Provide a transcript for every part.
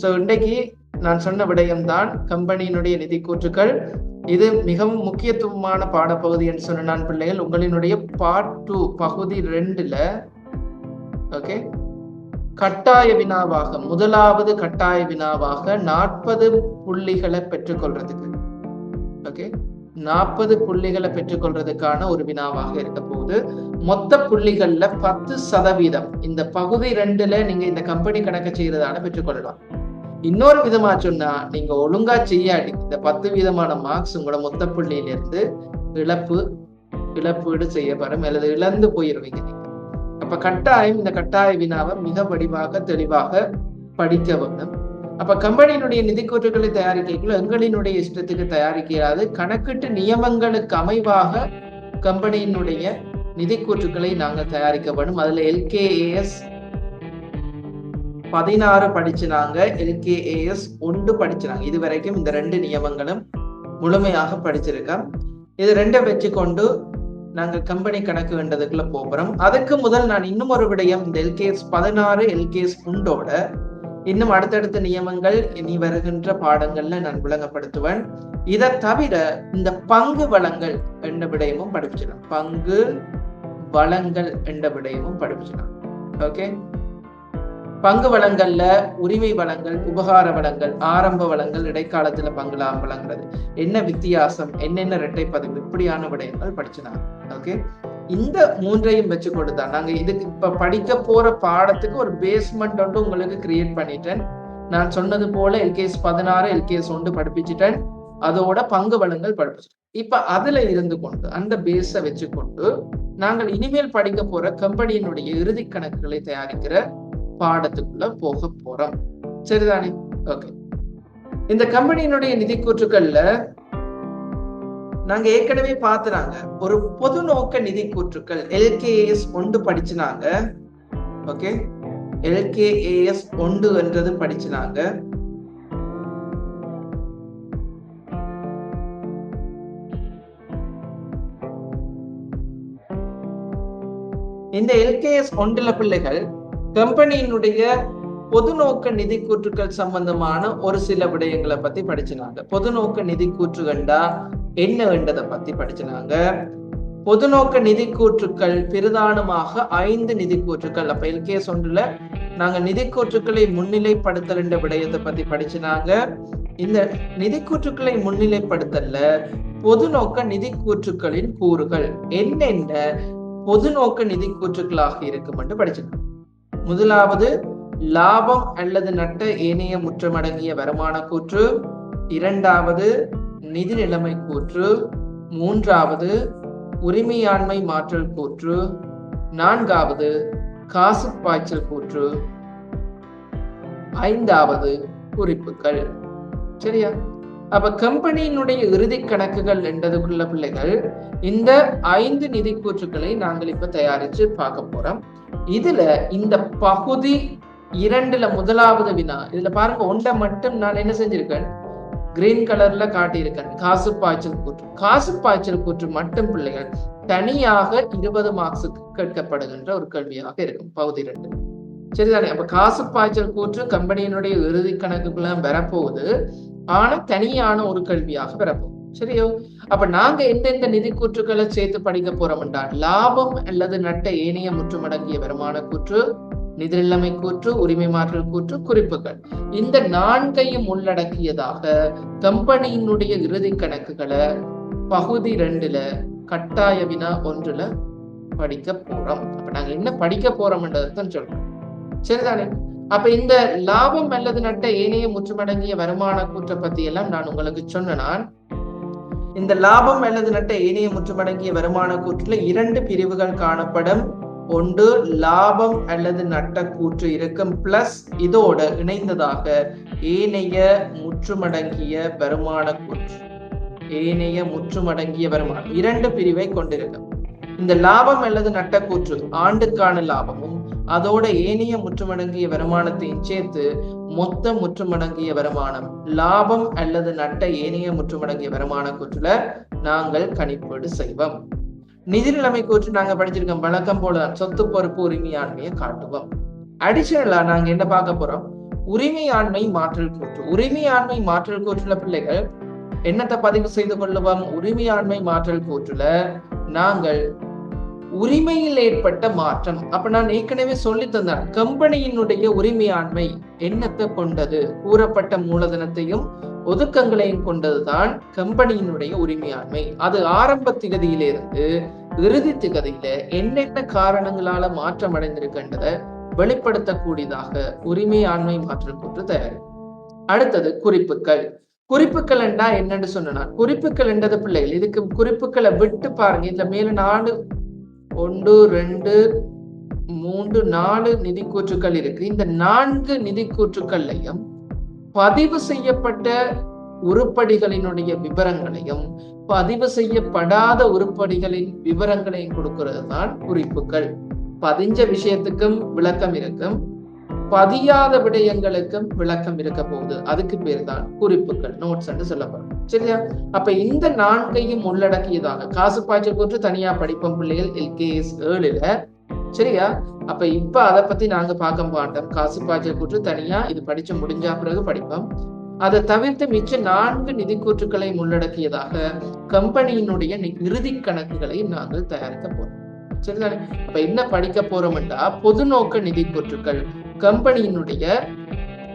So இன்றைக்கு நான் சொன்ன விடயம்தான் கம்பெனியினுடைய நிதி கூற்றுக்கள். இது மிகவும் முக்கியத்துவமான பாடப்பகுதி என்று சொன்ன நான் பிள்ளைகள் உங்களினுடைய பார்ட் டூ பகுதி ரெண்டுல ஓகே கட்டாய வினாவாக முதலாவது கட்டாய வினாவாக நாற்பது புள்ளிகளை பெற்றுக்கொள்றதுக்கு ஓகே நாற்பது புள்ளிகளை பெற்றுக்கொள்றதுக்கான ஒரு வினாவாக இருக்க போகுது. மொத்த புள்ளிகள்ல பத்து சதவீதம். இந்த பகுதி ரெண்டுல நீங்க இந்த கம்பெனி கணக்கு செய்யறதால பெற்றுக்கொள்ளலாம். இன்னொரு விதமா சொன்னா நீங்க ஒழுங்கா செய்யாடி இந்த பத்து விதமான மார்க்ஸ் உங்களோட மொத்த புள்ளியிலிருந்து இழப்பு இழப்பீடு செய்யப்படும் அல்லது இழந்து போயிருவீங்க அப்ப கட்டாயம் இந்த கட்டாய வினாவை மிக வடிவாக தெளிவாக படிக்க வேண்டும். அப்ப கம்பெனியினுடைய நிதிக்கூற்றுகளை கூற்றுக்களை தயாரிக்கல எங்களினுடைய இஷ்டத்துக்கு தயாரிக்கிறாது. கணக்கிட்டு நியமங்களுக்கு அமைவாக கம்பெனியினுடைய நிதிக்கூற்றுகளை நாங்கள் தயாரிக்க வேண்டும். அதுல எல்கேஏஎஸ் பதினாறு படிச்சுனாங்க எல்கேஏஎஸ் ஒன்று படிச்சினாங்க. இது வரைக்கும் இந்த ரெண்டு நியமங்களும் முழுமையாக படிச்சிருக்கேன் இது ரெண்டை வச்சுக்கொண்டு நாங்க கம்பெனி கணக்கு வேண்டதுக்குள்ள போகிறோம். அதுக்கு முதல் நான் இன்னும் ஒரு விடயம் இந்த எல்கேஎஸ் பதினாறு எல்கேஎஸ் உண்டோட இன்னும் அடுத்தடுத்த நியமங்கள் இனி வருகின்ற பாடங்கள்ல நான் விளங்கப்படுத்துவேன். இதை தவிர இந்த பங்கு வளங்கள் என்ற விடயமும் படிப்பிச்சிடலாம். பங்கு வளங்கள் என்ற விடயமும் படிச்சிடும் ஓகே? பங்கு வளங்கள்ல உரிமை வளங்கள் உபகார வளங்கள் ஆரம்ப வளங்கள் இடைக்காலத்துல பங்குலாம் வழங்குறது. என்ன வித்தியாசம் என்னென்ன இரட்டை பதிவு இப்படியான விடயங்கள் படிச்சுனாங்க ஓகே இந்த மூன்றையும் வச்சு கொடுத்தா நாங்க இதுக்கு இப்ப படிக்க போற பாடத்துக்கு ஒரு பேஸ்மெண்ட் ஒன்று உங்களுக்கு கிரியேட் பண்ணிட்டேன். நான் சொன்னது போல எல்கேஎஸ் பதினாறு எல்கேஎஸ் ஒன்று படிப்பிச்சிட்டேன். அதோட பங்கு வளங்கள் படிப்பிச்சிட்டேன். இப்ப அதுல இருந்து கொண்டு அந்த பேஸை வச்சுக்கொண்டு நாங்கள் இனிமேல் படிக்க போற கம்பெனியினுடைய இறுதி கணக்குகளை தயாரிக்கிற பாடத்துக்குள்ள போக போறோம். சரிதானே? ஓகே இந்த கம்பெனியினுடைய நிதி கூற்றுக்கள்ல நாங்க ஏற்கனவே பாத்துறாங்க ஒரு பொது நோக்க நிதி கூற்றுக்கள் எல்கேஎஸ் ஒன்று படிச்சுனாங்க. ஓகே எல்கேஏஎஸ் ஒன்று என்றது படிச்சுனாங்க. இந்த எல்கேஎஸ் ஒன்றுல பிள்ளைகள் கம்பெனியினுடைய பொது நோக்க நிதி கூற்றுக்கள் சம்பந்தமான ஒரு சில விடயங்களை பத்தி படிச்சினாங்க பொது நோக்க நிதி கூற்றுகண்டா என்ன வேண்டதை பத்தி படிச்சினாங்க பொது நோக்க நிதி கூற்றுக்கள் பிரதானமாக ஐந்து நிதி கூற்றுக்கள். அப்ப எல்கேஎஸ் ஒன்றுல நாங்க நிதி கூற்றுக்களை முன்னிலைப்படுத்தல் என்ற விடயத்தை பத்தி படிச்சினாங்க இந்த நிதி கூற்றுக்களை முன்னிலைப்படுத்தல பொது நோக்க நிதி கூற்றுக்களின் கூறுகள் என்னென்ன பொது நோக்க நிதி கூற்றுக்களாக இருக்கும் என்று படிச்சிருக்காங்க முதலாவது லாபம் அல்லது நட்ட ஏனைய முற்றமடங்கிய வருமான கூற்று. இரண்டாவது நிதி நிலைமை கூற்று. மூன்றாவது உரிமையாண்மை மாற்றல் கூற்று. நான்காவது காசு பாய்ச்சல் கூற்று. ஐந்தாவது குறிப்புகள். சரியா? அப்ப கம்பெனியினுடைய இறுதி கணக்குகள் என்றதுக்குள்ள பிள்ளைகள் இந்த ஐந்து நிதி கூற்றுக்களை நாங்கள் இப்ப தயாரிச்சு பார்க்க போறோம். இதுல இந்த பகுதி இரண்டுல முதலாவது வினா இதுல பாருங்க ஒன்றை மட்டும் நான் என்ன செஞ்சிருக்கேன்? கிரீன் கலர்ல காட்டியிருக்கேன். காசு பாய்ச்சல் கூற்று. காசு பாய்ச்சல் கூற்று மட்டும் பிள்ளைகள் தனியாக இருபது மார்க்ஸுக்கு கேட்கப்படுகின்ற ஒரு கேள்வியாக இருக்கும். பகுதி ரெண்டு சரிதானே? அப்ப காசு பாய்ச்சல் கூற்று கம்பெனியினுடைய இறுதி கணக்குக்குள்ள வரப்போகுது. ஆனா தனியான ஒரு கல்வியாக வரப்போகுது. சரியோ? அப்ப நாங்க எந்தெந்த நிதி கூற்றுக்களை சேர்த்து படிக்க போறோம் என்றால் லாபம் அல்லது நட்ட ஏனைய முற்றுமடங்கிய வருமான கூற்று நிதிநிலைமை கூற்று உரிமை மாற்றல் கூற்று குறிப்புகள். இந்த நான்கையும் உள்ளடக்கியதாக கம்பெனியினுடைய இறுதி கணக்குகளை பகுதி ரெண்டுல கட்டாய வினா ஒன்றுல படிக்க போறோம். அப்ப நாங்க என்ன படிக்க போறோம்ன்றதான் சொல்றோம். சரிதானே? அப்ப இந்த லாபம் அல்லது நட்ட ஏனைய முற்றுமடங்கிய வருமான கூற்றை பத்தி எல்லாம் நான் உங்களுக்கு சொன்னேன் இந்த லாபம் அல்லது நட்ட ஏனைய முற்றுமடங்கிய வருமான கூற்றுல இரண்டு பிரிவுகள் காணப்படும். ஒன்று லாபம் அல்லது நட்ட கூற்று இருக்கும். பிளஸ் இதோட இணைந்ததாக ஏனைய முற்றுமடங்கிய வருமான கூற்று. ஏனைய முற்றுமடங்கிய வருமானம். இரண்டு பிரிவை கொண்டிருக்கும். இந்த லாபம் அல்லது நட்டக்கூற்று ஆண்டுக்கான லாபமும் அதோட ஏனைய முற்றுமடங்கிய வருமானத்தையும் சேர்த்து மொத்த முற்றுமடங்கிய வருமானம் லாபம் அல்லது நட்ட ஏனைய முற்றுமடங்கிய வருமான கூற்றுல நாங்கள் கணிப்பீடு செய்வோம். நிதி நிலைமை கூற்று நாங்க படிச்சிருக்கோம். வழக்கம் போல சொத்து பொறுப்பு உரிமையாண்மையை காட்டுவோம். அடிஷனலா நாங்க என்ன பார்க்க போறோம்? உரிமையாண்மை மாற்றல் கூற்று. உரிமையாண்மை மாற்றல் கூற்றுல பிள்ளைகள் என்னத்தை பதிவு செய்து கொள்ளுவோம்? உரிமையாண்மை மாற்றல் கூற்றுல நாங்கள் உரிமையில் ஏற்பட்ட மாற்றம். அப்ப நான் ஏற்கனவே சொல்லி தந்தேன் கம்பெனியினுடைய உரிமையாண்மை எண்ணத்தை கொண்டது? கூறப்பட்ட மூலதனத்தையும் ஒதுக்கங்களையும் கொண்டதுதான் கம்பெனியினுடைய உரிமையாண்மை. அது ஆரம்ப திகதியிலிருந்து இறுதி திகதியில என்னென்ன காரணங்களால மாற்றம் அடைந்திருக்கின்றதை வெளிப்படுத்தக்கூடியதாக உரிமையாண்மை மாற்றல் கூற்று தயார் அடுத்தது குறிப்புகள். குறிப்புகள் என்றா என்னன்னு சொன்னா குறிப்புகள் என்றது பிள்ளைகள். இதுக்கு குறிப்புகளை விட்டு பாருங்க. இதுல மேல நாலு ஒன்று ரெண்டு மூன்று நாலு நிதி கூற்றுக்கள் இருக்கு. இந்த நான்கு நிதி கூற்றுக்கள்லையும் பதிவு செய்யப்பட்ட உருப்படிகளினுடைய விவரங்களையும் பதிவு செய்யப்படாத உருப்படிகளின் விவரங்களையும் கொடுக்கிறது தான் குறிப்புகள். பதிஞ்ச விஷயத்துக்கும் விளக்கம் இருக்கும். பதியாத விடயங்களுக்கும் விளக்கம் இருக்க போகுது. அதுக்கு பேர் தான் குறிப்புகள் நோட்ஸ் என்று சொல்லப்படும். சரியா? அப்ப இந்த நான்கையும் உள்ளடக்கியதாக காசு பாய்ச்சல் கூற்று தனியா படிப்போம் பிள்ளைகள் எல்கேஎஸ் ஏழுல சரியா? அப்ப இப்ப அதை பத்தி நாங்க பார்க்க மாட்டோம். காசு பாய்ச்சல் கூற்று தனியா இது படிச்சு முடிஞ்சா பிறகு படிப்போம். அதை தவிர்த்து மிச்ச நான்கு நிதி கூற்றுக்களை உள்ளடக்கியதாக கம்பெனியினுடைய இறுதி கணக்குகளை நாங்கள் தயாரிக்க போறோம். சரிதானே? அப்ப என்ன படிக்க போறோம்டா பொது நோக்க நிதி கூற்றுக்கள் கம்பெனியினுடைய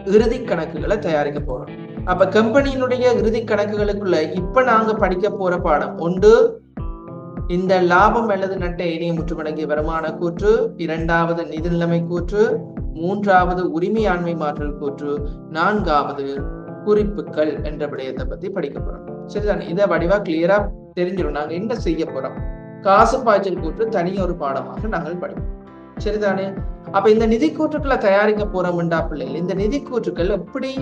இறுதி கணக்குகளை தயாரிக்க போறோம். அப்ப கம்பெனியினுடைய இறுதி கணக்குகளுக்குள்ள இப்ப நாங்க படிக்க போற பாடம் ஒன்று இந்த லாபம் அல்லது நட்ட இணைய முற்றுமடங்கிய வருமான கூற்று இரண்டாவது நிதி நிலைமை கூற்று மூன்றாவது உரிமையாண்மை மாற்றல் கூற்று நான்காவது குறிப்புகள் என்ற விடயத்தை பத்தி படிக்க போறோம். சரிதானே? இதை வடிவா கிளியரா தெரிஞ்சிடும் நாங்க என்ன செய்ய போறோம்? காசு பாய்ச்சல் கூற்று தனி ஒரு பாடமாக நாங்கள் படிப்போம். சரிதானே? அப்ப இந்த நிதி கூற்றுக்களை தயாரிக்க போறோம்டா பிள்ளைகள் இந்த நிதி கூற்றுக்கள் எப்படி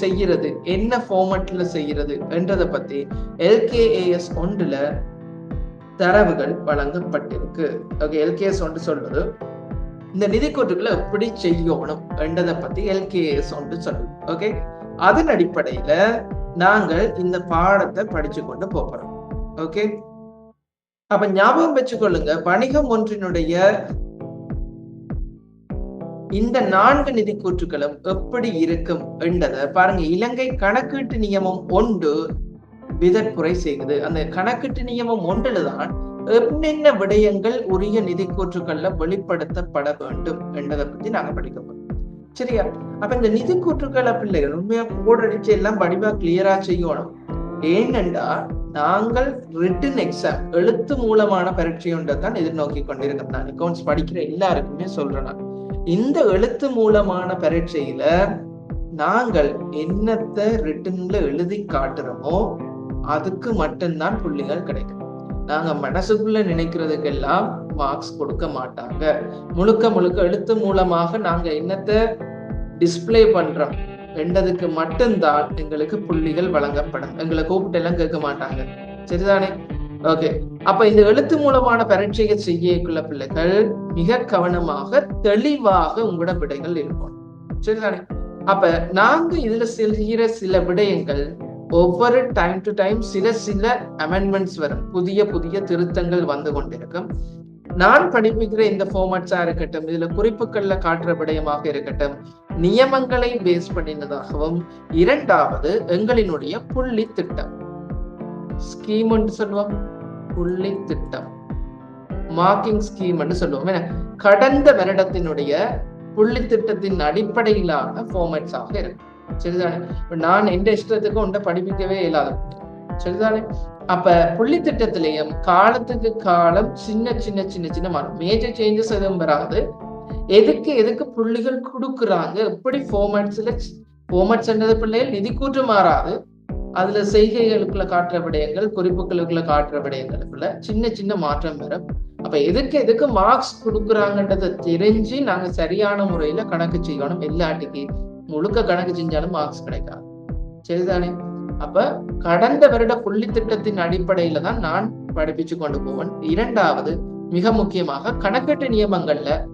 செய்கிறது என்ன ஃபார்மட்ல செய்கிறது என்றதை பத்தி எல்கேஏஎஸ் ஒன்றுல தரவுகள் வழங்கப்பட்டிருக்கு. ஓகே எல்கேஎஸ் ஒன்று சொல்றது இந்த நிதி கூற்றுக்களை எப்படி செய்யணும் என்றதை பத்தி எல்கேஎஸ் ஒன்று சொல்லுது. ஓகே அதன் அடிப்படையில நாங்கள் இந்த பாடத்தை படிச்சு கொண்டு போகிறோம் ஓகே அப்ப ஞாபகம் வச்சுக்கொள்ளுங்க வணிகம் ஒன்றினுடைய இந்த நான்கு நிதி கூற்றுகளும் எப்படி இருக்கும் என்றதை பாருங்க. இலங்கை கணக்கீட்டு நியமம் ஒன்று விதற்குறை செய்யுது அந்த கணக்கீட்டு நியமம் ஒன்றுலதான் என்னென்ன விடயங்கள் உரிய நிதி கூற்றுக்கள்ல வெளிப்படுத்தப்பட வேண்டும் என்றதை பத்தி நாங்க படிக்க போறோம். சரியா? அப்ப இந்த நிதி கூற்றுக்களை பிள்ளைகள் உண்மையா கோடடிச்சு எல்லாம் வடிவா கிளியரா செய்யணும். ஏனென்றா நாங்கள் ரிட்டன் எக்ஸாம் எழுத்து மூலமான பரீட்சை ஒன்றைத்தான் எதிர்நோக்கி கொண்டிருக்கோம் நான் அக்கௌண்ட்ஸ் படிக்கிற எல்லாருக்குமே சொல்றேன் நான். இந்த எழுத்து மூலமான பரீட்சையில நாங்கள் என்னத்தை ரிட்டன்ல எழுதி காட்டுறோமோ அதுக்கு மட்டும்தான் புள்ளிகள் கிடைக்கும். நாங்க மனசுக்குள்ள நினைக்கிறதுக்கெல்லாம் மார்க்ஸ் கொடுக்க மாட்டாங்க. முழுக்க முழுக்க எழுத்து மூலமாக நாங்க என்னத்தை டிஸ்பிளே பண்றோம். ரெண்டதுக்கு மட்டும்தான் எங்களுக்கு புள்ளிகள் வழங்கப்படும். எங்களை கூப்பிட்டு எல்லாம் கேட்க மாட்டாங்க. சரிதானே? ஓகே அப்ப இந்த எழுத்து மூலமான பரீட்சையை செய்யக்குள்ள பிள்ளைகள் மிக கவனமாக தெளிவாக உங்களோட விடைகள் இருக்கும். சரிதானே? அப்ப நாங்க இதுல செய்கிற சில விடயங்கள் ஒவ்வொரு டைம் டு டைம் சில சில அமெண்ட்மெண்ட்ஸ் வரும். புதிய புதிய திருத்தங்கள் வந்து கொண்டிருக்கும். நான் படிப்புகிற இந்த ஃபார்மட்ஸா இருக்கட்டும் இதுல குறிப்புகள்ல காட்டுற விடயமாக இருக்கட்டும் நியமங்களை பேஸ் பண்ணினதாகவும் இரண்டாவது எங்களினுடைய புள்ளி திட்டம். ஸ்கீம் சொல்லுவோம் புள்ளி திட்டம். மார்க்கிங் ஸ்கீம் சொல்லுவோம். கடந்த வருடத்தினுடைய புள்ளி திட்டத்தின் அடிப்படையிலான ஃபார்மேட்ஸாக இருக்கு. சரிதானே? நான் எந்த இஷ்டத்துக்கும் உண்ட படிப்பிக்கவே இல்லாத சரிதானே? அப்ப புள்ளி திட்டத்திலையும் காலத்துக்கு காலம் சின்ன சின்ன சின்ன சின்ன மாறும். மேஜர் சேஞ்சஸ் எதுவும் வராது. எதுக்கு எதுக்கு புள்ளிகள் கொடுக்குறாங்க? எப்படி ஃபார்மேட்ஸ்ல ஃபார்மேட்ஸ் என்றது பிள்ளைகள்? நிதி கூற்று மாறாது. அதுல செய்கைகளுக்குள்ள காட்டுற விடயங்கள் குறிப்புகளுக்குள்ள காட்டுற விடயங்களுக்குள்ள சின்ன சின்ன மாற்றம் வரும். அப்ப எதுக்கு எதுக்கு மார்க்ஸ் கொடுக்குறாங்கன்றதை தெரிஞ்சு நாங்க சரியான முறையில கணக்கு செய்யணும். எல்லாட்டிக்கு முழுக்க கணக்கு செஞ்சாலும் மார்க்ஸ் கிடைக்காது. சரிதானே? அப்ப கடந்த வருட புள்ளி திட்டத்தின் அடிப்படையில தான் நான் படிப்பிச்சு கொண்டு போவேன். இரண்டாவது மிக முக்கியமாக கணக்கீட்டு நியமங்கள்ல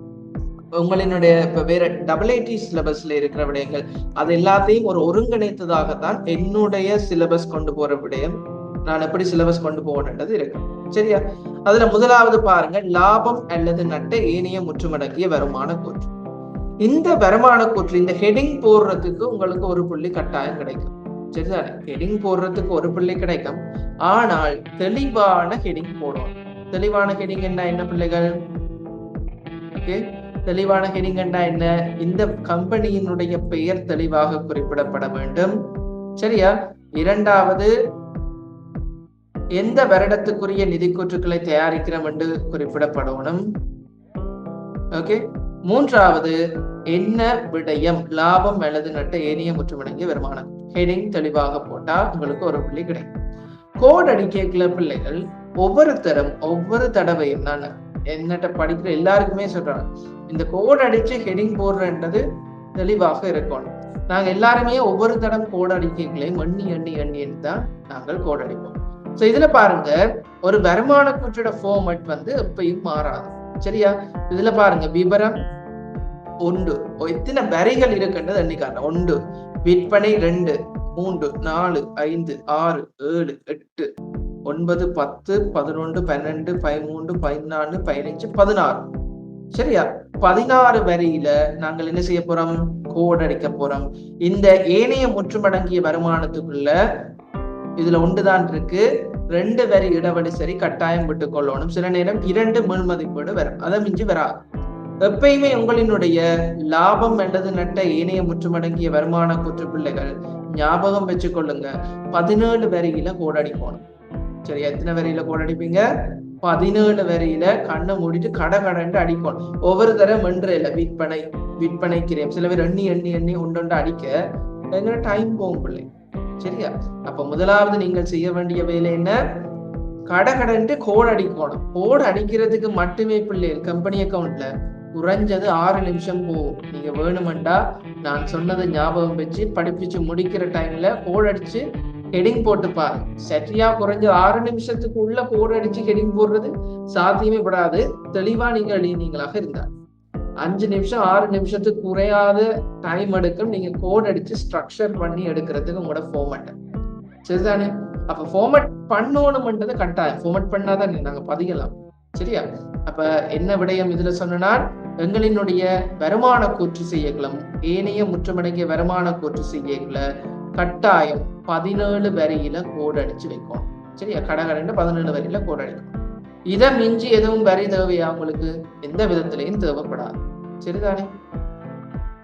உங்களினுடைய இப்போ வேற டபுள் ஐடி சிலபஸ்ல இருக்கிற விடயங்கள் அது எல்லாத்தையும் ஒரு ஒருங்கிணைத்ததாகத்தான் என்னுடைய சிலபஸ் கொண்டு போற விடயம். நான் எப்படி சிலபஸ் கொண்டு போகணுன்றது இருக்கு. சரியா? அதுல முதலாவது பாருங்க லாபம் அல்லது நட்ட ஏனைய முற்றுமடக்கிய வருமான கூற்று. இந்த வருமான கூற்று இந்த ஹெடிங் போடுறதுக்கு உங்களுக்கு ஒரு புள்ளி கட்டாயம் கிடைக்கும். சரிதானே ஹெடிங் போடுறதுக்கு ஒரு புள்ளி கிடைக்கும். ஆனால் தெளிவான ஹெடிங் போடணும் தெளிவான ஹெடிங் என்ன? என்ன பிள்ளைகள்? ஓகே தெளிவான ஹெடிங் என்ன? இந்த கம்பெனியினுடைய பெயர் தெளிவாக குறிப்பிடப்பட வேண்டும். சரியா? இரண்டாவது எந்த வருடத்துக்குரிய நிதி கூற்றுக்களை தயாரிக்கிறோம் என்று குறிப்பிடப்படணும். ஓகே? மூன்றாவது என்ன விடயம்? லாபம் அல்லது நட்ட ஏனிய முற்றுமடங்கிய வருமானம். ஹெடிங் தெளிவாக போட்டா உங்களுக்கு ஒரு புள்ளி கிடைக்கும். கோட் அடிக்கல பிள்ளைகள் ஒவ்வொருத்தரும் ஒவ்வொரு தடவையும் நான் என்னட்ட படிக்கிற எல்லாருக்குமே சொல்றாங்க. இந்த கோட் அடிச்சு ஹெடிங் போடுறன்றது தெளிவாக இருக்கணும். நாங்க எல்லாருமே ஒவ்வொரு தடம் கோட் அடிக்கைகளையும் எண்ணி எண்ணி எண்ணி தான் நாங்கள் கோட் அடிப்போம். ஸோ இதுல பாருங்க ஒரு வருமான கூற்றோட ஃபார்மட் வந்து எப்பயும் மாறாது. சரியா? இதுல பாருங்க விவரம் ஒன்று. எத்தனை வரிகள் இருக்குன்றது எண்ணிக்காங்க ஒன்று. விற்பனை ரெண்டு. மூன்று. நாலு. ஐந்து. ஆறு. ஏழு. எட்டு. ஒன்பது பத்து பதினொன்று பன்னெண்டு பதிமூன்று பதினாலு பதினஞ்சு பதினாறு. சரியா? பதினாறு வரியில நாங்கள் என்ன செய்ய போறோம்? கோட் அடிக்க போறோம். இந்த ஏனைய முற்றுமடங்கிய வருமானத்துக்குள்ள இதுல ஒன்றுதான் இருக்கு. ரெண்டு வரி இடவெளி சரி கட்டாயம் விட்டு கொள்ளணும். சில நேரம் இரண்டு மேல் மதிப்பீடு வரும். அதை மிஞ்சி வராது எப்பயுமே உங்களினுடைய லாபம் அல்லது நட்ட ஏனைய முற்றுமடங்கிய வருமான கூற்று பிள்ளைகள் ஞாபகம் வச்சு கொள்ளுங்க. பதினேழு வரியில கோடடி போகணும் சரி எத்தனை வரியில கோடடிப்பீங்க பதினேழு வரையில கண்ணை மூடிட்டு கடை கடன்ட்டு அடிக்கணும் ஒவ்வொரு தரம் வென்றையில விற்பனை விற்பனை கிரியம் சில பேர் எண்ணி எண்ணி எண்ணி உண்டு அடிக்க எங்க டைம் போகும் பிள்ளை. சரியா? அப்ப முதலாவது நீங்கள் செய்ய வேண்டிய வேலை என்ன? கடை கடன்ட்டு கோடு அடிக்கணும். கோடு அடிக்கிறதுக்கு மட்டுமே பிள்ளை கம்பெனி அக்கௌண்ட்ல குறைஞ்சது ஆறு நிமிஷம் போகும். நீங்க வேணுமெண்டா நான் சொன்னதை ஞாபகம் வச்சு படிப்பிச்சு முடிக்கிற டைம்ல கோடு அடிச்சு ஹெடிங் போட்டு பாருங்க சரியா குறைஞ்ச ஆறு நிமிஷத்துக்கு உள்ள கோடு அடிச்சு ஹெடிங் போடுறது சாத்தியமே படாது. தெளிவா நீங்க எழுதினீங்களாக இருந்தார் அஞ்சு நிமிஷம் ஆறு நிமிஷத்துக்கு குறையாத டைம் எடுக்கும். நீங்க கோட் அடிச்சு ஸ்ட்ரக்சர் பண்ணி எடுக்கிறதுக்கு உங்களோட ஃபார்மட் சரிதானே? அப்ப ஃபார்மட் பண்ணணும்ன்றது கட்டாயம். ஃபார்மட் பண்ணாதான் நாங்க பதிக்கலாம். சரியா? அப்ப என்ன விடயம் இதுல சொன்னால் எங்களினுடைய வருமான கூற்று செய்யக்களும் ஏனைய முற்றமடங்கிய வருமான கூற்று செய்யக்களை கட்டாயம் பதினேழு வரியில கோடு அடிச்சு வைக்கும் சரியா? கடகடன்னு பதினேழு வரியில கோடு அடிக்கும் இதை மிஞ்சி எதுவும் வரி தேவையா உங்களுக்கு? எந்த விதத்திலையும் தேவைப்படாது. சரிதானே?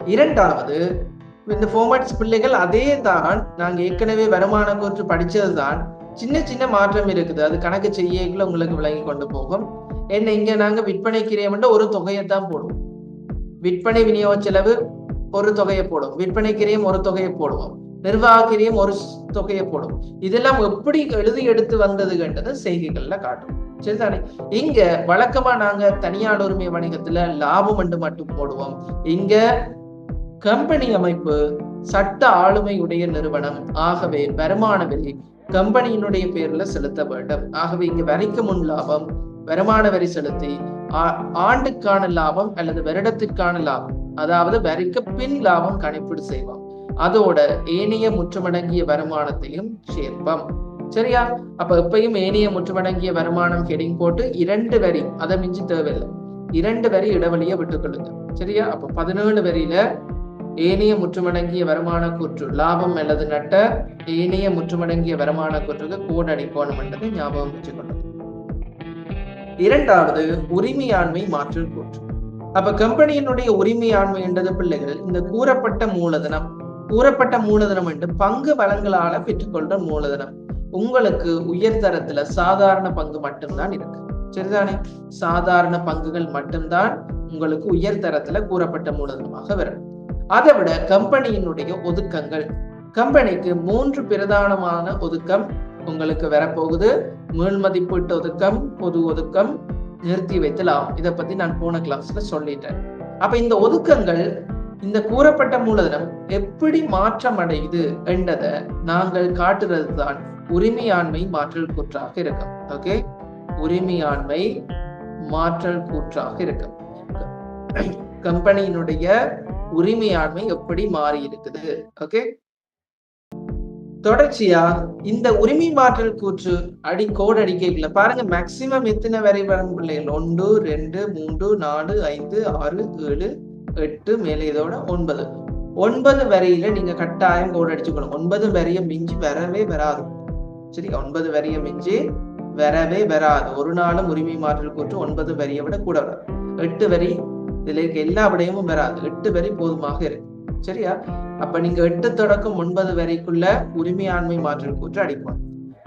இரண்டாவது இந்த ஃபார்மேட்ஸ் பிள்ளைகள் அதே தான் நாங்க ஏற்கனவே வருமான கூற்று படிச்சது தான் சின்ன சின்ன மாற்றம் இருக்குது. அது கணக்கு செய்யக்குள்ள உங்களுக்கு விளங்கி கொண்டு போகும். என்ன இங்க நாங்க விற்பனை கிரியம்ன்ற ஒரு தொகையை தான் போடுவோம். விற்பனை விநியோக செலவு ஒரு தொகையை போடுவோம். விற்பனை கிரியம் ஒரு தொகையை போடுவோம். நிர்வாக கிரியம் ஒரு தொகையை போடும் இதெல்லாம் எப்படி எழுதி எடுத்து வந்தது கண்டது செய்திகள்ல காட்டும். சரிதானே? இங்க வழக்கமா நாங்க தனியார் உரிமை வணிகத்துல லாபம் என்று மட்டும் போடுவோம். இங்க கம்பெனி அமைப்பு சட்ட ஆளுமையுடைய நிறுவனம். ஆகவே வருமான வரி கம்பெனியினுடைய பேர்ல செலுத்த வேண்டும். ஆகவே இங்கு வரிக்கு முன் லாபம் வருமான வரி செலுத்தி ஆண்டுக்கான லாபம் அல்லது வருடத்திற்கான லாபம் அதாவது வரிக்கு பின் லாபம் கணிப்பீடு செய்வோம். அதோட ஏனைய முற்றுமடங்கிய வருமானத்தையும் சேர்ப்போம். சரியா? அப்ப எப்பயும் ஏனைய முற்றுமடங்கிய வருமானம் ஹெடிங் போட்டு இரண்டு வரி அதை மிஞ்சி தேவையில்லை. இரண்டு வரி இடைவெளியை விட்டுக்கொள்ளுங்க சரியா? அப்ப பதினேழு வரியில ஏனைய முற்றுமடங்கிய வருமான கூற்று லாபம் அல்லது நட்ட ஏனைய முற்றுமடங்கிய வருமான கூற்றுக்கு கோடு அடிக்கணும் என்றதை ஞாபகம் வச்சுக்கொண்டது இரண்டாவது உரிமையாண்மை மாற்று கூற்று. அப்ப கம்பெனியினுடைய உரிமையாண்மை என்றது பிள்ளைகள் இந்த கூறப்பட்ட மூலதனம் கூறப்பட்ட மூலதனம் என்று பங்கு வளங்களால பெற்றுக்கொண்ட மூலதனம். உங்களுக்கு உயர்தரத்துல சாதாரண பங்கு மட்டும்தான் இருக்கு. சரிதானே? சாதாரண பங்குகள் மட்டும்தான் உங்களுக்கு உயர்தரத்துல கூறப்பட்ட மூலதனமாக வரும். அதை விட கம்பெனியினுடைய ஒதுக்கங்கள். கம்பெனிக்கு மூன்று பிரதானமான ஒதுக்கம் உங்களுக்கு வரப்போகுது. மேல் மதிப்பீட்டு ஒதுக்கம் பொது ஒதுக்கம் நிறுத்தி வைத்தலாம். இதை பத்தி நான் போன கிளாஸ்ல சொல்லிட்டேன். அப்ப இந்த ஒதுக்கங்கள் இந்த கூறப்பட்ட மூலதனம் எப்படி மாற்றம் அடையுது என்றதை நாங்கள் காட்டுறது தான் உரிமையாண்மை மாற்றல் கூற்றாக இருக்கும். ஓகே உரிமையாண்மை மாற்றல் கூற்றாக இருக்கும். கம்பெனியினுடைய உரிமையாண்மை எப்படி மாறி இருக்குது ஓகே தொடர்ச்சியா இந்த உரிமை மாற்றல் கூற்று அடி கோடு அடிக்கல பாருங்க. மேக்சிமம் எத்தனை வரை வரம்பிள்ளைகள் ஒன்று ரெண்டு மூன்று நாலு ஐந்து ஆறு ஏழு எட்டு மேலே இதோட ஒன்பது. ஒன்பது வரையில நீங்க கட்டாயம் கோடு அடிச்சுக்கணும். ஒன்பது வரைய மிஞ்சி வரவே வராது. சரி ஒன்பது வரைய மிஞ்சி வரவே வராது. ஒரு நாளும் உரிமை மாற்றல் கூற்று ஒன்பது வரிய விட கூட வராது. எட்டு வரி இதுல இருக்க எல்லா விடயமும் வராது எட்டு வரை போதுமாக இருக்கு. சரியா? அப்ப நீங்க எட்டு தொடக்கம் ஒன்பது வரைக்குள்ள உரிமையாண்மை மாற்று கூற்று அடிப்போம்.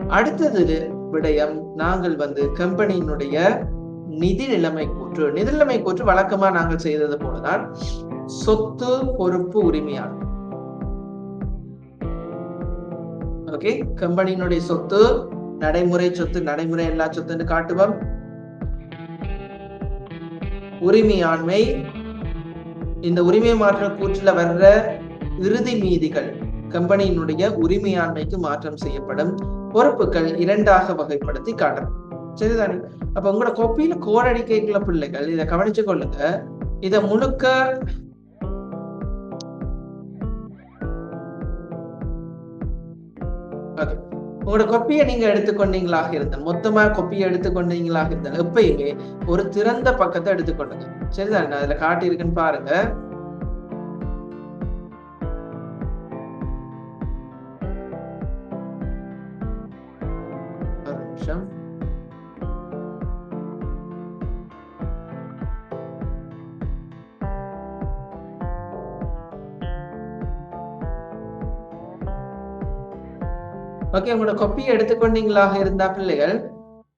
அடுத்தது விடயம் நாங்கள் வந்து கம்பெனியினுடைய நிதி நிலைமை கூற்று. நிதி நிலைமை கூற்று வழக்கமா நாங்கள் செய்தது போலதான் சொத்து பொறுப்பு உரிமையாளர் ஓகே கம்பெனியினுடைய சொத்து நடைமுறை சொத்து நடைமுறை எல்லா சொத்துன்னு காட்டுவோம். உரிமையாண்மை. இந்த உரிமை மாற்றம் கூற்றுல வர்ற இறுதி மீதிகள் கம்பெனியினுடைய உரிமையாண்மைக்கு மாற்றம் செய்யப்படும். பொறுப்புகள் இரண்டாக வகைப்படுத்தி காட்டணும். சரிதானே? அப்ப உங்களோட கொப்பியில கோரடிக்கைக்குள்ள பிள்ளைகள் இதை கவனிச்சு கொள்ளுங்க. இத முழுக்க ஓகே. உங்களோட கொப்பியை நீங்க எடுத்துக்கொண்டீங்களாக இருந்தால் மொத்தமா கொப்பியை எடுத்துக்கொண்டீங்களாக இருந்தால் எப்பயுமே ஒரு திறந்த பக்கத்தை எடுத்துக்கொள்ளுங்க. சரிதான்? அதுல காட்டியிருக்குன்னு பாருங்க. ஓகே உங்களோட கொப்பியை எடுத்துக்கொண்டீங்களாக இருந்தா பிள்ளைகள்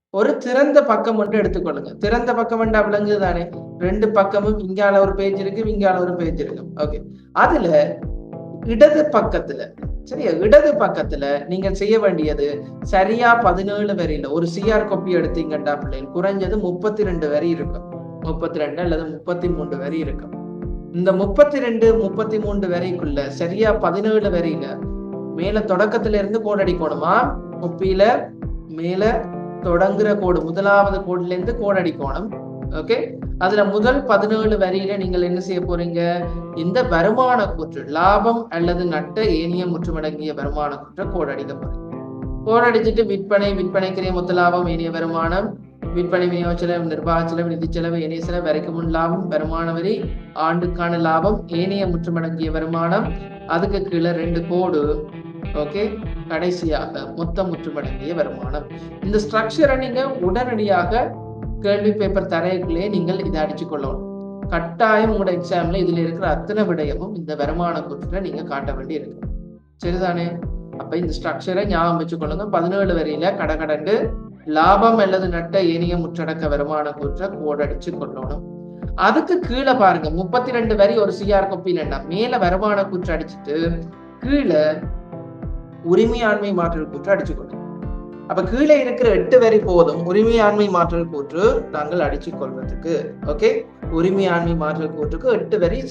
ஒரு திறந்த பக்கம் மட்டும் எடுத்துக்கொள்ளுங்க. திறந்த பக்கம் வேண்டா விளங்குது தானே ரெண்டு பக்கமும் இங்கால ஒரு பேஜ் இருக்கு இங்கால ஒரு பேஜ் இருக்கு. ஓகே அதுல இடது பக்கத்துல சரியா? இடது பக்கத்துல நீங்க செய்ய வேண்டியது சரியா பதினேழு வரியில ஒரு சிஆர் கொப்பி எடுத்தீங்கண்டா பிள்ளைகள் குறைஞ்சது முப்பத்தி ரெண்டு வரி இருக்கும். முப்பத்தி ரெண்டு அல்லது முப்பத்தி மூன்று வரி இருக்கும். இந்த முப்பத்தி ரெண்டு முப்பத்தி மூன்று வரைக்குள்ள சரியா பதினேழு வரியில மேல தொடக்கத்துல இருந்து கோடு அடிக்கோணுமா கொப்பியில மேல தொடங்குற கோடு முதலாவது கோடுல இருந்து கோடு அடிக்கோணும். ஓகே அதுல முதல் பதினேழு வரியில நீங்கள் என்ன செய்ய போறீங்க? இந்த வருமான கூற்று லாபம் அல்லது நட்ட ஏனிய முற்றுமடங்கிய வருமான கூற்றை கோடு அடிக்க போறீங்க. கோடு அடிச்சுட்டு விற்பனை விற்பனைக்குரிய மொத்த லாபம் ஏனிய வருமானம் விற்பனை விநியோக செலவு நிர்வாக செலவு நிதி செலவு ஏனைய செலவு வரைக்கும் முன் லாபம் வருமான வரி ஆண்டுக்கான லாபம் ஏனைய முற்றுமடங்கிய வருமானம் அதுக்கு கீழே ரெண்டு கோடு. ஓகே? கடைசியாக மொத்த முற்றுமடங்கிய வருமானம். இந்த ஸ்ட்ரக்சரை நீங்க உடனடியாக கேள்வி பேப்பர் தரைக்குள்ளே நீங்கள் இதை அடிச்சு கொள்ளணும். கட்டாயம் உங்களோட எக்ஸாம்ல இதுல இருக்கிற அத்தனை விடயமும் இந்த வருமான கூற்றுல நீங்க காட்ட வேண்டி இருக்கு. சரிதானே? அப்ப இந்த ஸ்ட்ரக்சரை ஞாபகம் வச்சுக்கொள்ளுங்க. பதினேழு வரியில கடகடண்டு லாபம் அல்லது நட்ட ஏனிய முற்றடக்க வருமான கூற்ற கோடடிச்சு கொள்ளணும். அதுக்கு கீழே பாருங்க முப்பத்தி ரெண்டு வரி ஒரு சிஆர் கொப்பியில மேல வருமான கூற்று அடிச்சுட்டு கீழே உரிமையாண்மை மாற்றல் கூற்று அடிச்சுக்கொள்ளும். அப்ப கீழே இருக்கிற எட்டு வரி போதும் உரிமையாண்மை மாற்றல் கூற்று நாங்கள் அடிச்சு கொள்வதற்கு ஓகே உரிமையாண்மை மாற்றல் கூற்றுக்கு எட்டு வரி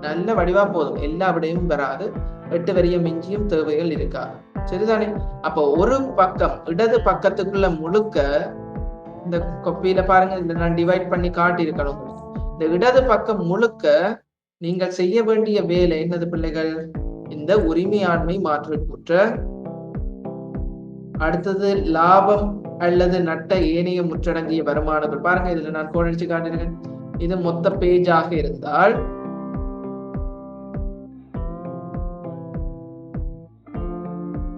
நல்ல வடிவா போதும். எல்லா விடையும் வராது. எட்டு வரிய மிஞ்சியும் தேவைகள் இருக்காது. சரிதானே? அப்ப ஒரு பக்கம் இடது பக்கத்துக்குள்ள முழுக்க இந்த கொப்பியில பாருங்க இந்த நான் டிவைட் பண்ணி காட்டியிருக்கணும். இந்த இடது பக்கம் முழுக்க நீங்கள் செய்ய வேண்டிய வேலை என்னது பிள்ளைகள்? இந்த உரிமையாண்மை மாற்றல் அடுத்தது லாபம் அல்லது நட்ட ஏனைய முற்றடங்கிய வருமானங்கள். பாருங்க இதுல நான் கோடிச்சு காட்டிருக்கேன் இது மொத்த பேஜாக இருந்தால்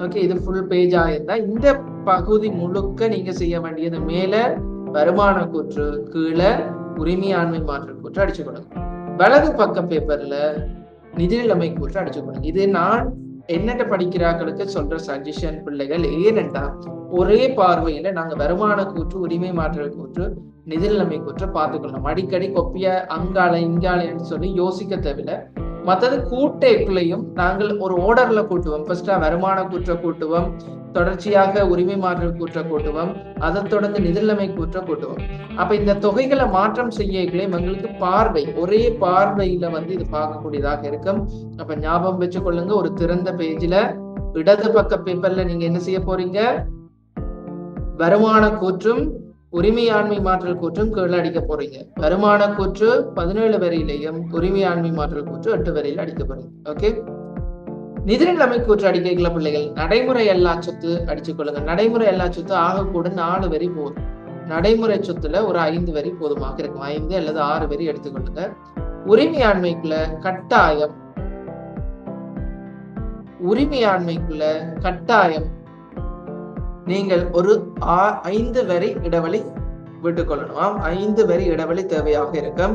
ஓகே இது ஃபுல் பேஜா இருந்தா இந்த பகுதி முழுக்க நீங்க செய்ய வேண்டியது மேல வருமான கூற்று கீழே உரிமையாண்மை மாற்று கூற்று அடிச்சு கொடுங்க. வலது பக்க பேப்பர்ல நிதி நிலைமை கூற்று அடிச்சு இது நான் என்னட்ட படிக்கிறார்களுக்கு சொல்ற சஜஷன் பிள்ளைகள் ஏனென்றா ஒரே பார்வையில நாங்க வருமான கூற்று உரிமை மாற்றல் கூற்று நிதி நிலைமை கூற்று பார்த்துக்கொள்ளணும். அடிக்கடி கொப்பிய அங்கால இங்காலன்னு சொல்லி யோசிக்க தேவையில்லை. மற்றது கூட்டைக்குள்ளேயும் நாங்கள் ஒரு ஓர்டர்ல கூட்டுவோம். ஃபர்ஸ்டா வருமான கூற்ற கூட்டுவோம். தொடர்ச்சியாக உரிமை மாற்றல் கூற்ற கூட்டுவோம். அதை தொடர்ந்து நிதிநிலைமை கூற்ற கூட்டுவோம். அப்ப இந்த தொகைகளை மாற்றம் செய்யக்களையும் எங்களுக்கு பார்வை ஒரே பார்வையில வந்து இது பார்க்கக்கூடியதாக இருக்கும். அப்ப ஞாபகம் வச்சு கொள்ளுங்க ஒரு திறந்த பேஜ்ல இடது பக்க பேப்பர்ல நீங்க என்ன செய்ய போறீங்க? வருமான கூற்றும் உரிமையாண்மை மாற்றல் கூற்றும் கீழே அடிக்க போறீங்க. வருமான கூற்று பதினேழு வரையிலையும் உரிமையாண்மை மாற்றல் கூற்று எட்டு வரியில அடிக்க போறீங்க. ஓகே நிதிநிலைமை கூற்று அடிக்கல பிள்ளைகள் நடைமுறை எல்லா சொத்து அடிச்சு கொள்ளுங்க. நடைமுறை எல்லா சொத்து ஆகக்கூட நாலு வரி போதும். நடைமுறை சொத்துல ஒரு ஐந்து வரி போதுமாக இருக்கும். ஐந்து அல்லது ஆறு வரி எடுத்துக்கொள்ளுங்க உரிமையாண்மைக்குள்ள கட்டாயம் உரிமையாண்மைக்குள்ள கட்டாயம் நீங்கள் ஒரு ஐந்து வரி இடைவெளி விட்டுக்கொள்ளணும். ஐந்து வரி இடைவெளி தேவையாக இருக்கும்.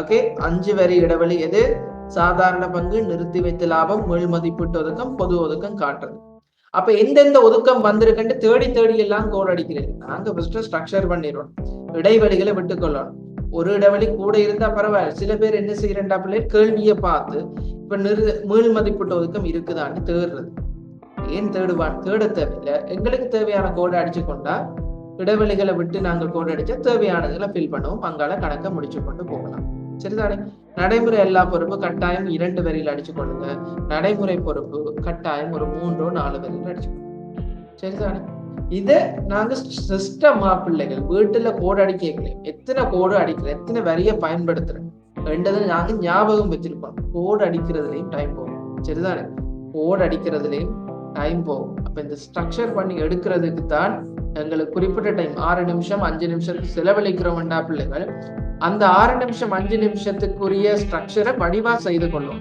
ஓகே அஞ்சு வரி இடைவெளி எது? சாதாரண பங்கு நிறுத்தி வைத்த லாபம் மேல் மதிப்பீட்டு ஒதுக்கம் பொது ஒதுக்கம் காட்டுறது. அப்ப எந்தெந்த ஒதுக்கம் வந்திருக்குன்னு தேடி தேடி எல்லாம் கோல் அடிக்கிறேன். நாங்க ஃபர்ஸ்ட் ஸ்ட்ரக்சர் பண்ணிடுவோம் இடைவெளிகளை விட்டுக்கொள்ளணும். ஒரு இடைவெளி கூட இருந்தா பரவாயில்ல. சில பேர் என்ன செய்யறேன்டா பிள்ளை கேள்வியை பார்த்து இப்ப நிறு மீள் மதிப்பீட்டு ஒதுக்கம் இருக்குதான்னு தேடுறது. ஏன் தேடுவான் தேட தேவையில்லை. எங்களுக்கு தேவையான கோடை அடிச்சு கொண்டா இடைவெளிகளை விட்டு நாங்கள் கோடு அடிச்சா தேவையானதுகளை ஃபில் பண்ணுவோம். அங்கால கணக்கை முடிச்சு கொண்டு போகலாம். சரிதானே? நடைமுறை எல்லா பொறுப்பு கட்டாயம் இரண்டு வரியில் அடிச்சு கொள்ளுங்க. நடைமுறை பொறுப்பு கட்டாயம் ஒரு மூன்றோ நாலு வரியில் அடிச்சு சரிதானே? இதை நாங்க சிஸ்டமா பிள்ளைகள் வீட்டுல கோடு அடிக்கலையும் எத்தனை கோடு அடிக்கிறேன் எத்தனை வரிய பயன்படுத்துறேன் ரெண்டது நாங்க ஞாபகம் வச்சிருப்போம் கோடு அடிக்கிறதுலயும் டைம் போகும். சரிதானே? கோடு அடிக்கிறதுலயும் டைம் போகும். அப்ப இந்த ஸ்ட்ரக்சர் பண்ணி எடுக்கிறதுக்கு தான் எங்களுக்கு குறிப்பிட்ட டைம் ஆறு நிமிஷம் அஞ்சு நிமிஷத்துக்கு செலவழிக்கிறோம்டா பிள்ளைகள். அந்த ஆறு நிமிஷம் அஞ்சு நிமிஷத்துக்குரிய ஸ்ட்ரக்சரை வடிவா செய்து கொள்ளும்.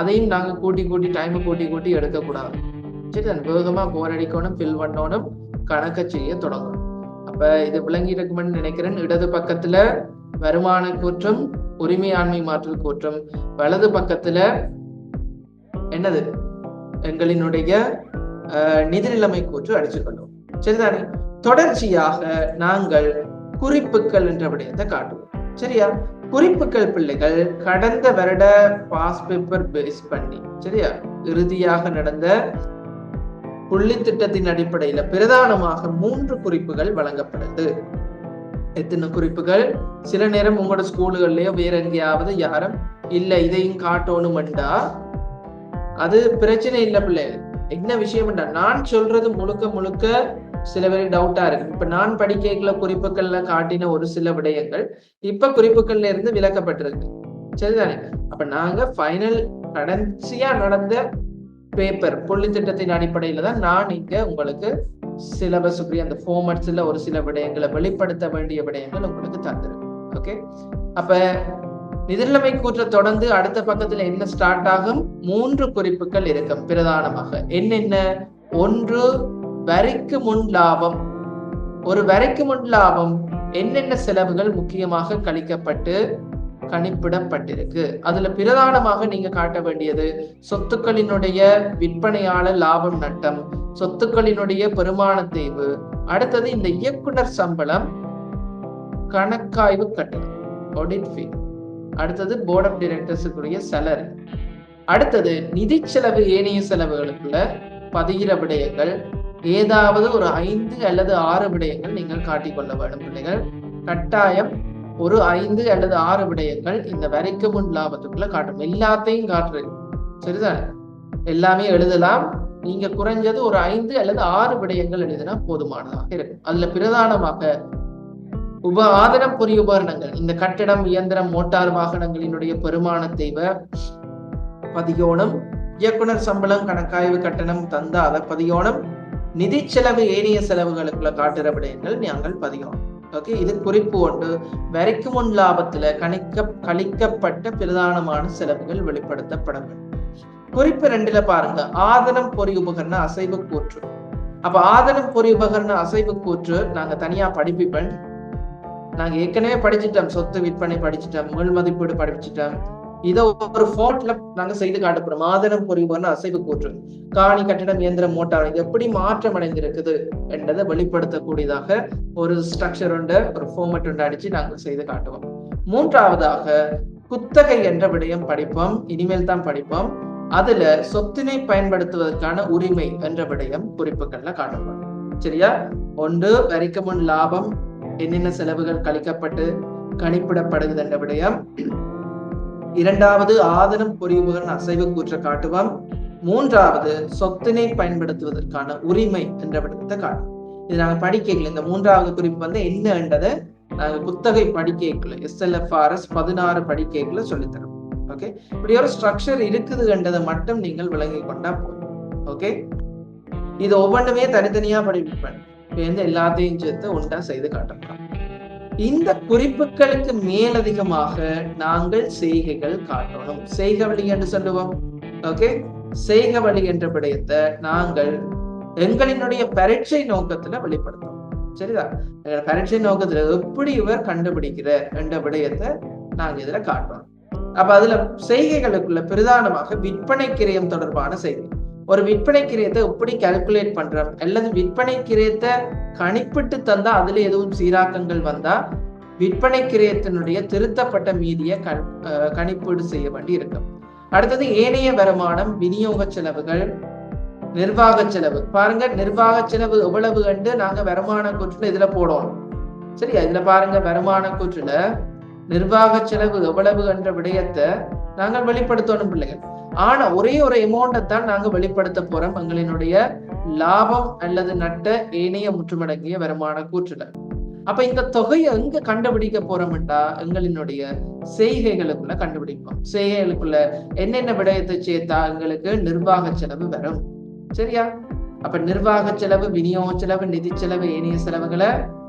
அதையும் நாங்க கூட்டி கூட்டி டைம் கூட்டி கூட்டி எடுக்கக்கூடாது. சரி அந்த வேகமாக போர் அடிக்கணும் ஃபில் பண்ணணும் கணக்க செய்ய தொடங்கணும். அப்ப இது விளங்கி இருக்குமென்னு நினைக்கிறேன். இடது பக்கத்துல வருமான கூற்றம் உரிமையாண்மை மாற்றல் கூற்றம் வலது பக்கத்துல என்னது? எங்களினுடைய நிதிநிலைமை கூற்று அடிச்சுக்கொள்ளும் சரிதானே? தொடர்ச்சியாக நாங்கள் குறிப்புகள் என்ற விடயத்தை காட்டுவோம். சரியா? குறிப்புகள் பிள்ளைகள் கடந்த வருட பாஸ் பேப்பர் பேஸ் பண்ணி சரியா? இறுதியாக நடந்த புள்ளி திட்டத்தின் அடிப்படையில பிரதானமாக மூன்று குறிப்புகள் வழங்கப்படுது. எத்தனை குறிப்புகள்? சில நேரம் உங்களோட ஸ்கூலுகள்லயோ வேற எங்கேயாவது யாரும் இல்ல இதையும் காட்டணும்டா அது பிரச்சனை இல்லை பிள்ளைகள் என்ன விஷயம்டா நான் சொல்றது முழுக்க முழுக்க சில பேருக்கு டவுட்டா இருக்கு. இப்ப நான் படிக்கல குறிப்புகள்ல காட்டின ஒரு சில விடயங்கள் இப்ப குறிப்புகள்ல இருந்து விளக்கப்பட்டிருக்கு சரிதானே? அப்ப நாங்க ஃபைனல் கடைசியா நடந்த பேப்பர் புள்ளி திட்டத்தின் அடிப்படையில தான் நான் இங்க உங்களுக்கு சிலபஸ் அந்த ஃபார்மட்ஸ்ல ஒரு சில விடயங்களை வெளிப்படுத்த வேண்டிய விடயங்கள் உங்களுக்கு தந்துருக்கு ஓகே அப்ப நிதிநிலைமை கூற்ற தொடர்ந்து அடுத்த பக்கத்துல என்ன ஸ்டார்ட் ஆகும்? மூன்று குறிப்புகள் இருக்கும். பிரதானமாக. என்னென்ன? ஒன்று வரிக்கு முன் லாபம். ஒரு வரிக்கு முன் லாபம் என்னென்ன செலவுகள் முக்கியமாக கழிக்கப்பட்டு கணிப்பிடப்பட்டிருக்கு. அதுல பிரதானமாக நீங்க காட்ட வேண்டியது சொத்துக்களினுடைய விற்பனையாளர் லாபம் நட்டம் சொத்துக்களினுடைய பெருமான தேய்வு. அடுத்தது இந்த இயக்குனர் சம்பளம் கணக்காய்வு கட்டணம் ஆடிட் ஃபீ அடுத்தது போர்ட் ஆஃப் டைரக்டர்ஸுக்குரிய சேலரி அடுத்தது நிதி செலவு ஏனைய செலவுகளுக்குள்ள பதிகிற விடயங்கள் ஏதாவது ஒரு ஐந்து அல்லது ஆறு விடயங்கள் நீங்கள் காட்டிக்கொள்ள வேண்டும் பிள்ளைகள். கட்டாயம் ஒரு ஐந்து அல்லது ஆறு விடயங்கள் இந்த வரைக்கும் முன் லாபத்துக்குள்ள காட்டும். எல்லாத்தையும் காட்டுறது சரிதானே? எல்லாமே எழுதலாம். நீங்க குறைஞ்சது ஒரு ஐந்து அல்லது ஆறு விடயங்கள் எழுதினா போதுமானதாக இருக்கும். அதுல பிரதானமாக உப ஆதனம் பொறி உபகரணங்கள். இந்த கட்டிடம் இயந்திரம் மோட்டார் வாகனங்களினுடைய பெருமான தெய்வ பதியோணம் இயக்குனர் சம்பளம் கணக்காய்வு கட்டணம் தந்த பதியோணம் நிதி செலவு ஏனைய செலவுகளுக்குள்ள காட்டுற விடயங்கள் நாங்கள் பதியோம் ஓகே இது குறிப்பு ஒன்று. வரைக்கும் முன் லாபத்துல கணிக்க கழிக்கப்பட்ட பிரதானமான செலவுகள் வெளிப்படுத்தப்பட வேண்டும் குறிப்பு ரெண்டுல பாருங்க. ஆதனம் பொறி உபகரண அசைவு கூற்று அப்ப ஆதனம் பொறி உபகரண அசைவு கூற்று நாங்க தனியா படிப்பிப்பேன் நாங்க ஏற்கனவே படிச்சுட்டோம். சொத்து விற்பனை படிச்சுட்டோம். மேல் மதிப்பீடு படிச்சுட்டோம். இதை ஒரு ஃபோர்ட்ல நாங்க செய்து காட்டப்படுறோம். ஆதனம் பொறிவுன்னு அசைவு கூற்று. காணி கட்டிடம் இயந்திரம் மோட்டார் இது எப்படி மாற்றம் அடைந்திருக்குது என்றதை வெளிப்படுத்தக்கூடியதாக ஒரு ஸ்ட்ரக்சர் உண்டு ஒரு ஃபோமெட் உண்டு அடிச்சு நாங்கள் செய்து காட்டுவோம். மூன்றாவதாக குத்தகை என்ற விடயம் படிப்போம். இனிமேல் தான் படிப்போம். அதுல சொத்தினை பயன்படுத்துவதற்கான உரிமை என்ற விடயம் குறிப்புகள்ல காட்டப்படும். சரியா? ஒன்று வரிக்கு முன் லாபம். என்னென்ன செலவுகள் கழிக்கப்பட்டு கணிப்பிடப்படுகிறது என்ற விடயம். இரண்டாவது ஆதனம் பொறிமுகன் அசைவு கூற்ற காட்டுவோம். மூன்றாவது சொத்தினை பயன்படுத்துவதற்கான உரிமை என்ற விடத்தை காட்டும். இது நாங்கள் படிக்கல இந்த மூன்றாவது குறிப்பு வந்து என்னன்றதை நாங்கள் புத்தகை படிக்கல எஸ்எல்எஃப்ஆர்எஸ் பதினாறு படிக்கல சொல்லித்தரோம். ஓகே இப்படி ஒரு ஸ்ட்ரக்சர் இருக்குது என்றதை மட்டும் நீங்கள் விளங்கி கொண்டா போதும். ஓகே இது ஒவ்வொன்றுமே தனித்தனியா படிப்பேன். இப்போ எல்லாத்தையும் சேர்த்து ஒன்றா செய்து காட்டலாம் இந்த குறிப்புகளுக்கு மேலதிகமாக நாங்கள் செய்கைகள் காட்டணும். செய்க வழி என்று சொல்லுவோம். ஓகே செய்க வழி என்ற விடயத்தை நாங்கள் எங்களினுடைய பரீட்சை நோக்கத்துல வெளிப்படுத்தும் சரிதா? எங்க பரீட்சை நோக்கத்துல எப்படி இவர் கண்டுபிடிக்கிற என்ற விடயத்தை நாங்க இதுல காட்டுறோம் அப்ப அதுல செய்கைகளுக்குள்ள பிரதானமாக விற்பனை கிரயம் தொடர்பான செய்திகள் ஒரு விற்பனை கிரியத்தை எப்படி கால்குலேட் பண்றோம்? அல்லது விற்பனை கிரியத்தை கணிப்பிட்டு தந்தா அதுல எதுவும் சீராக்கங்கள் வந்தா விற்பனை கிரயத்தினுடைய திருத்தப்பட்ட மீதியை கண் கணிப்பீடு செய்ய வேண்டி இருக்கும். அடுத்தது ஏனைய வருமானம் விநியோக செலவுகள் நிர்வாக செலவு. பாருங்க நிர்வாக செலவு எவ்வளவு கண்டு நாங்க வருமான கூற்றுல இதுல போடணும் சரியா? இதுல பாருங்க வருமான கூற்றுல நிர்வாக செலவு எவ்வளவு என்ற விடயத்தை நாங்கள் வெளிப்படுத்தணும் பிள்ளைகள். ஆனா ஒரே ஒரு அமௌண்ட்டை தான் நாங்க வெளிப்படுத்த போறோம். எங்களினுடைய லாபம் அல்லது நட்ட ஏனைய முற்றுமடங்கிய வருமான கூற்றுல. அப்ப இந்த தொகையை எங்க கண்டுபிடிக்க போறோம்டா? எங்களினுடைய செய்கைகளுக்குள்ள கண்டுபிடிப்போம். செய்கைகளுக்குள்ள என்னென்ன விடயத்தை சேர்த்தா எங்களுக்கு நிர்வாக செலவு வரும்? சரியா? அப்ப நிர்வாக செலவு விநியோக செலவு நிதி செலவு ஏனைய செலவுகளை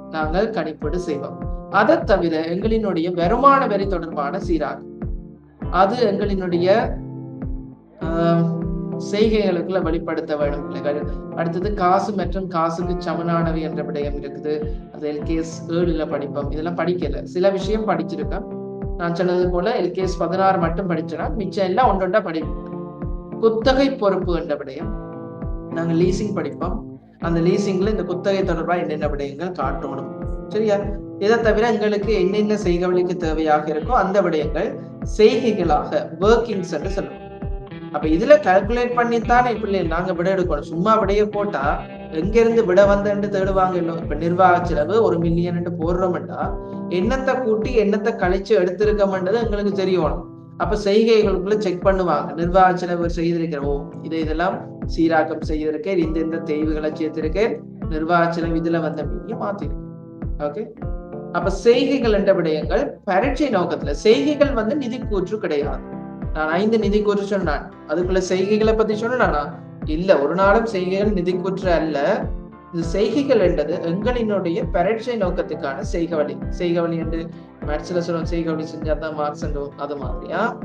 நாங்கள் கணிப்பீடு செய்வோம். அதை தவிர எங்களினுடைய வருமான வரி தொடர்பான சீராக அது எங்களினுடைய செய்கைகளுக்குள்ள வெளிப்படுத்த வேண்டும் பிள்ளைகள். அடுத்தது காசு மற்றும் காசுக்கு சமனானவை என்ற விடயம் இருக்குது. அது எல்கேஎஸ் ஏழுல படிப்போம். இதெல்லாம் படிக்கல. சில விஷயம் படிச்சிருக்கேன். நான் சொன்னது போல எல்கேஎஸ் பதினாறு மட்டும் படிச்சேன்னா மிச்சம் எல்லாம் ஒன்றொண்டா படிப்போம் குத்தகை பொறுப்பு என்ற விடயம். நாங்க லீசிங் படிப்போம். அந்த லீசிங்ல இந்த குத்தகை தொடர்பா என்னென்ன விடயங்கள் காட்டணும். சரியா? இதை தவிர எங்களுக்கு என்னென்ன செய்கவழிக்கு தேவையாக இருக்கோ அந்த விடயங்கள் செய்கைகளாக ஒர்க்கிங்ஸ் என்று சொல்லுவோம். அப்ப இதுல கால்குலேட் பண்ணித்தானே இப்படி நாங்க விட எடுக்கணும். சும்மா விடைய போட்டா எங்க இருந்து விட வந்தேன்னு தேடுவாங்க இன்னும். இப்ப நிர்வாக செலவு ஒரு மில்லியன் போடுறோம்டா என்னத்தை கூட்டி என்னத்தை கழிச்சு எடுத்திருக்கோம்ன்றது எங்களுக்கு தெரியணும் அப்ப செய்கைகளுக்குள்ள செக் பண்ணுவாங்க. நிர்வாக செலவு செய்திருக்கிறோம் ஓ இதை இதெல்லாம் சீராக்கம் செய்திருக்கேன் இந்த இந்த தேய்வுகளை சேர்த்திருக்கேன் நிர்வாக செலவு இதுல வந்த மீதியை மாத்திருக்கேன். ஓகே அப்ப செய்கைகள் என்ற விடயங்கள் பரீட்சை நோக்கத்துல செய்கைகள் வந்து நிதி கூற்று கிடையாது. நான் ஐந்து நிதி கூற்று சொன்னான். அதுக்குள்ள செய்கைகளை பத்தி சொன்னானா இல்ல ஒரு நாளும் செய்கைகள் நிதி கூற்று அல்ல. இந்த செய்கைகள் என்றது எங்களினுடைய பரீட்சை நோக்கத்துக்கான செய்கவழி. செய்கவழி என்று மேட்ச்ல சொல்லுவோம். செய்கவழி செஞ்சாதான் மார்க்ஸ் அது மாதிரியா?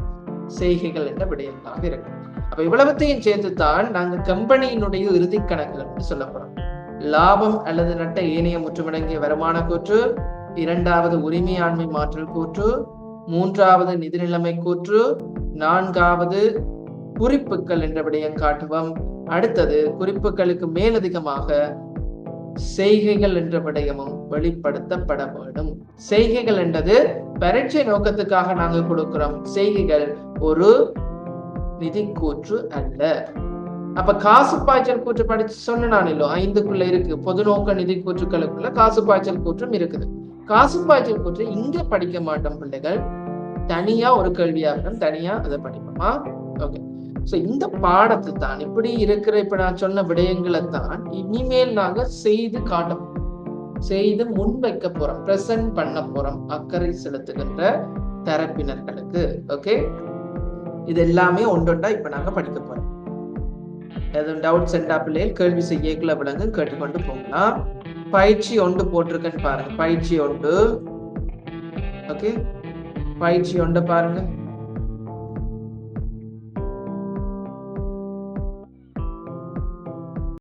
செய்கைகள் என்ற விடயங்களாக இருக்கு அப்ப இவ்வளவத்தையும் சேர்த்துத்தான் நாங்க கம்பெனியினுடைய இறுதி கணக்குகள் என்று சொல்ல போறோம். லாபம் அல்லது நட்ட ஏனைய முற்றுமடங்கிய வருமான கூற்று இரண்டாவது உரிமையாண்மை மாற்றல் கூற்று மூன்றாவது நிதி நிலைமை கூற்று நான்காவது குறிப்புகள் என்ற விடயம் காட்டுவோம். அடுத்தது குறிப்புகளுக்கு மேலதிகமாக செய்கைகள் என்ற விடயமும் வெளிப்படுத்தப்பட வேண்டும். செய்கைகள் என்றது பரீட்சை நோக்கத்துக்காக நாங்க கொடுக்கிறோம். செய்கைகள் ஒரு நிதி கூற்று அல்ல. அப்ப காசு பாய்ச்சல் கூற்று படிச்சு சொன்ன நான் இல்லோ ஐந்துக்குள்ள இருக்கு. பொது நோக்க நிதி கூற்றுக்களுக்குள்ள காசு பாய்ச்சல் கூற்றும் இருக்குது. காசு பாய்ச்சல் கூற்று இங்க படிக்க மாட்டோம் பிள்ளைகள். தனியா ஒரு கேள்வியாக தனியா அதை படிப்போமா? ஓகே ஸோ இந்த பாடத்தை தான் இப்படி இருக்கிற இப்ப நான் சொன்ன விடயங்களை தான் இனிமேல் நாங்க செய்து காட்ட செய்து முன்வைக்க போறோம் பிரசன்ட் பண்ண போறோம் அக்கறை செலுத்துகின்ற தரப்பினர்களுக்கு. ஓகே இது எல்லாமே ஒன்றொண்டா இப்ப நாங்க படிக்க போறோம். எதுவும் டவுட் சென்டா பிள்ளைகள் கேள்வி செய்யக்குள்ள விளங்கு கேட்டுக்கொண்டு போகலாம். பயிற்சி ஒன்று போட்டிருக்கேன்னு பாருங்க பயிற்சி ஒன்று. ஓகே பயிற்சி ஒன்று பாருங்க.